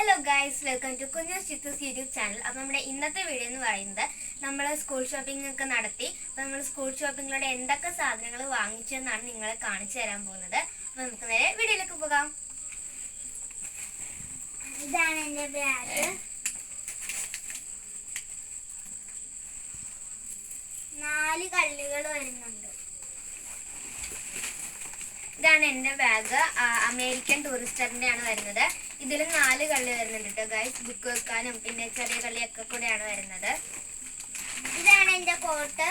Hello guys welcome to കുഞ്ഞു ചിത്തൂസ് YouTube channel അപ്പോൾ നമ്മുടെ ഇന്നത്തെ വീഡിയോ എന്ന് പറയുന്നത് നമ്മൾ സ്കൂൾ ഷോപ്പിംഗ് ഒക്കെ നടത്തി. അപ്പോൾ നമ്മൾ സ്കൂൾ ഷോപ്പിങ്ങിലൂടെ എന്തൊക്കെ സാധനങ്ങൾ വാങ്ങിച്ചു എന്നാണ് നിങ്ങളെ കാണിച്ചു തരാൻ പോകുന്നത്. അപ്പോൾ നമുക്ക് നേരെ വീഡിയോയിലേക്ക് പോകാം. ഇതാണ് എന്റെ ബാഗ് നാല് കല്ലുകൾ വരുന്നുണ്ട്. ഇതാണ് എന്റെ ബാഗ് അമേരിക്കൻ ടൂറിസ്റ്ററിന്റെ ആണ് വരുന്നത്. ഇതിൽ നാല് കള്ളി വരുന്നുണ്ട് കേട്ടോ ഗൈസ് ബുക്ക് വെക്കാനും പിന്നെ ചെറിയ കള്ളിയൊക്കെ കൂടെയാണ് വരുന്നത്. ഇതാണ് എന്റെ കോട്ട്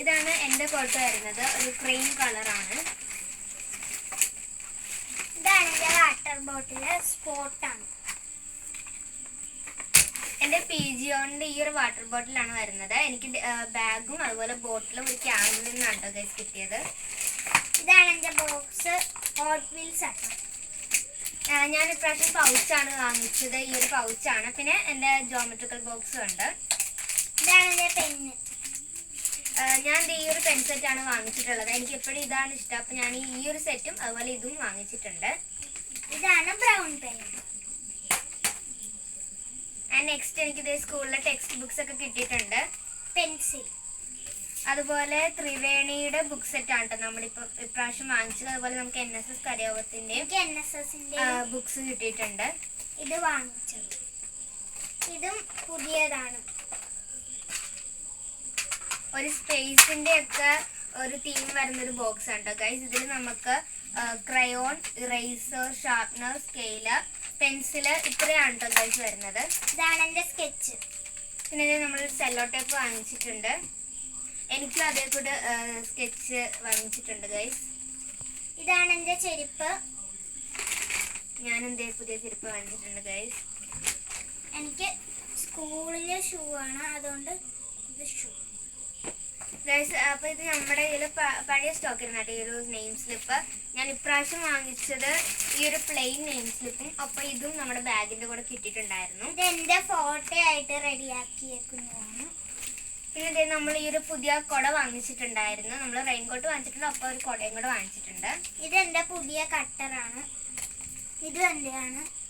ഇതാണ് എന്റെ കോട്ട് വരുന്നത്. ഒരു ക്രീം കളറാണ് ഇതാണ് എന്റെ വാട്ടർ ബോട്ടിലെ സ്പോട്ടാണ് എന്റെ പി ജി ഓണിന്റെ ഈ ഒരു വാട്ടർ ബോട്ടിലാണ് വരുന്നത് എനിക്ക് ബാഗും അതുപോലെ ബോട്ടിലും ഒരു ക്യാമ്പിൽ നിന്നാണ് ഗൈസ് കിട്ടിയത്. ഇതാണ് എന്റെ ബോക്സ് ഹോട്ട് വീൽസ് ആണ് ഞാൻ ഇപ്രാവശ്യം പൗച്ചാണ് വാങ്ങിച്ചത്. ഈ ഒരു പൗച്ചാണ് പിന്നെ എന്റെ ജോമെട്രിക്കൽ ബോക്സും ഉണ്ട്. ഇതാണ് എന്റെ പെന്ന് ഞാൻ ഈ ഒരു പെൻ സെറ്റാണ് വാങ്ങിച്ചിട്ടുള്ളത്. എനിക്ക് എപ്പോഴും ഇതാണ് ഇഷ്ടം. അപ്പം ഞാൻ ഈ ഒരു സെറ്റും അതുപോലെ ഇതും വാങ്ങിച്ചിട്ടുണ്ട്. ഇതാണ് ബ്രൗൺ പെൻ നെക്സ്റ്റ് എനിക്ക് ഇതേ സ്കൂളിലെ ടെക്സ്റ്റ് ബുക്സ് ഒക്കെ കിട്ടിയിട്ടുണ്ട്. പെൻസിൽ അതുപോലെ ത്രിവേണിയുടെ ബുക്ക് സെറ്റ് ആണ് കേട്ടോ നമ്മളിപ്പോൾ ഇപ്രാവശ്യം വാങ്ങിച്ചത്. അതുപോലെ നമുക്ക് എൻ എസ് എസ് കരയോഗത്തിന്റെയും എനിക്ക് എൻ എസ് എസിന്റെ ബുക്സ് കിട്ടിയിട്ടുണ്ട്. ഇത് വാങ്ങിച്ചത്. ഇതും പുതിയതാണ്. ഒരു സ്പേസിന്റെ ഒക്കെ ഒരു തീം വരുന്ന ഒരു ബോക്സ് ആണ് കേട്ടോ ഗൈസ് ഇതിൽ നമുക്ക് crayon eraser sharpener scale pencil ഇത്രയാണ് കേട്ടോ ഗൈസ് വരുന്നത്. ഇതാണ് എന്റെ സ്കെച്ച്. പിന്നെ ഇത് നമ്മൾ സെല്ലോ ടേപ്പ് വാങ്ങിച്ചിട്ടുണ്ട്. എനിക്കും അതേ കൂടെ സ്കെച്ച് വാങ്ങിച്ചിട്ടുണ്ട് ഗൈസ് ഇതാണ് എന്റെ ചെരുപ്പ്. ഞാൻ എന്തേ പുതിയ ചെരുപ്പ് വാങ്ങിച്ചിട്ടുണ്ട് ഗൈസ് എനിക്ക് സ്കൂളിലെ ഷൂ ആണ്. അതുകൊണ്ട് ഇത് ഷൂ അപ്പോൾ ഇത് നമ്മുടെ കയ്യിൽ പഴയ സ്റ്റോക്ക് ഇരുന്ന കേട്ടോ ഈ ഒരു നെയിം സ്ലിപ്പ് ഞാൻ ഇപ്രാവശ്യം വാങ്ങിച്ചത് ഈ ഒരു പ്ലെയിൻ നെയിം സ്ലിപ്പും അപ്പോൾ ഇതും നമ്മുടെ ബാഗിന്റെ കൂടെ കിട്ടിയിട്ടുണ്ടായിരുന്നു. ഇത് എന്റെ ഫോട്ടോ ആയിട്ട് റെഡിയാക്കിയേക്കുന്നതാണ് പിന്നെ ഇതേ നമ്മൾ ഈ ഒരു പുതിയ കുട വാങ്ങിച്ചിട്ടുണ്ടായിരുന്നു. നമ്മൾ റെയിൻകോട്ട് വാങ്ങിച്ചിട്ടുണ്ട് അപ്പോൾ ഒരു കുടയും കൂടെ വാങ്ങിച്ചിട്ടുണ്ട്. ഇത് എന്റെ പുതിയ കട്ടറാണ് ഇത് എന്റെയാണ്. ആ,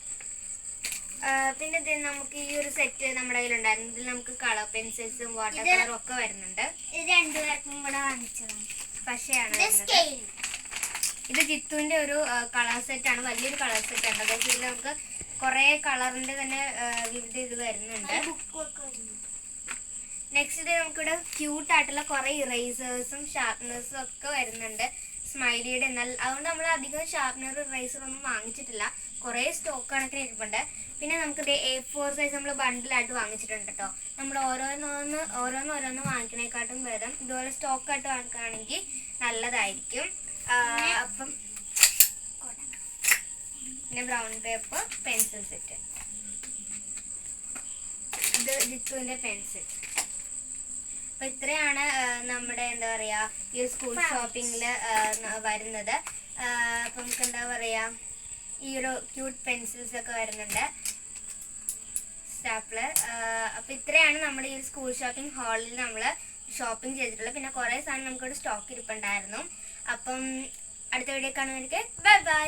പിന്നെ ഇത് നമുക്ക് ഈ ഒരു സെറ്റ് നമ്മുടെ കയ്യിലുണ്ടായിരുന്നു. ഇതിൽ നമുക്ക് കളർ പെൻസിൽസും വാട്ടർ കളറും ഒക്കെ വരുന്നുണ്ട്. ഇത് രണ്ടുപേർക്കും കൂടെ വാങ്ങിച്ചതാണ്. പശയാണ് ഇത് ജിത്തുവിന്റെ ഒരു കളർ സെറ്റ് ആണ്. വലിയൊരു കളർ സെറ്റ് ആണ്. അതായത് ഇതിൽ നമുക്ക് കുറെ കളറിന്റെ തന്നെ വിവിധ ഇത് വരുന്നുണ്ട്. നെക്സ്റ്റ് ഇത് നമുക്കിവിടെ ക്യൂട്ട് ആയിട്ടുള്ള കുറെ ഇറേസേഴ്സും ഷാർപ്നേഴ്സും ഒക്കെ വരുന്നുണ്ട്. സ്മൈലിയുടെ എന്നാൽ അതുകൊണ്ട് നമ്മൾ അധികം ഷാർപ്നർ ഇറേസർ ഒന്നും വാങ്ങിച്ചിട്ടില്ല. കുറെ സ്റ്റോക്ക് കണക്കിന് ഇരിപ്പുണ്ട്. പിന്നെ നമുക്ക് എ ഫോർ സൈസ് നമ്മൾ ബണ്ടിലായിട്ട് വാങ്ങിച്ചിട്ടുണ്ട് കേട്ടോ നമ്മൾ ഓരോന്നോന്ന് ഓരോന്ന് ഓരോന്ന് വാങ്ങിക്കണേക്കാട്ടും ഭേദം ഇതുപോലെ സ്റ്റോക്ക് ആയിട്ട് വാങ്ങിക്കുകയാണെങ്കിൽ നല്ലതായിരിക്കും. അപ്പം. പിന്നെ ബ്രൗൺ പേപ്പർ പെൻസിൽ സെറ്റ് ഇത് ജിത്തുവിന്റെ പെൻസിൽ അപ്പൊ ഇത്രയാണ് നമ്മുടെ എന്താ പറയാ ഈ സ്കൂൾ ഷോപ്പിങ്ങിൽ ഷോപ്പിംഗിൽ വരുന്നത്. അപ്പം നമുക്ക് എന്താ പറയാ ഈ ഒരു ക്യൂട്ട് പെൻസിൽസ് ഒക്കെ വരുന്നുണ്ട്. സ്റ്റാപ്ലർ അപ്പൊ ഇത്രയാണ് നമ്മൾ ഈ സ്കൂൾ ഷോപ്പിംഗ് ഹാളിൽ നമ്മൾ ഷോപ്പിംഗ് ചെയ്തിട്ടുള്ളത്. പിന്നെ കുറേ സാധനം നമുക്കിവിടെ സ്റ്റോക്ക് ഇരിപ്പുണ്ടായിരുന്നു. അപ്പം അടുത്ത വീഡിയോ കാണുന്നവർക്ക് ബൈ ബൈ